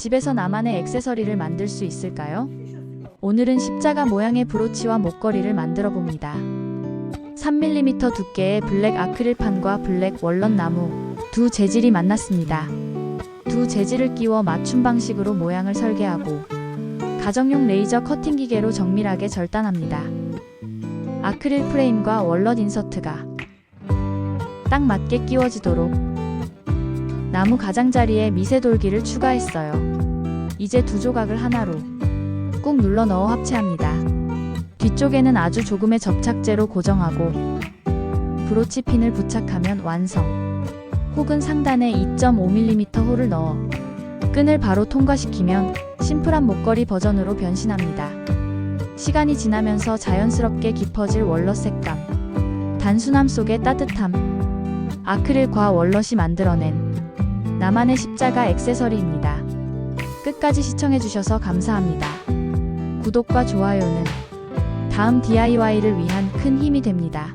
집에서 나만의 액세서리를 만들 수 있을까요? 오늘은 십자가 모양의 브로치와 목걸이를 만들어 봅니다. 3mm 두께의 블랙 아크릴판과 블랙 월넛 나무 두 재질이 만났습니다. 두 재질을 끼워 맞춤 방식으로 모양을 설계하고 가정용 레이저 커팅 기계로 정밀하게 절단합니다. 아크릴 프레임과 월넛 인서트가 딱 맞게 끼워지도록 나무 가장자리에 미세 돌기를 추가했어요. 이제 두 조각을 하나로 꾹 눌러 넣어 합체합니다. 뒤쪽에는 아주 조금의 접착제로 고정하고 브로치 핀을 부착하면 완성. 혹은 상단에 2.5mm 홀을 넣어 끈을 바로 통과시키면 심플한 목걸이 버전으로 변신합니다. 시간이 지나면서 자연스럽게 깊어질 월넛 색감. 단순함 속의 따뜻함. 아크릴과 월넛이 만들어낸 나만의 십자가 액세서리입니다. 끝까지 시청해주셔서 감사합니다. 구독과 좋아요는 다음 DIY를 위한 큰 힘이 됩니다.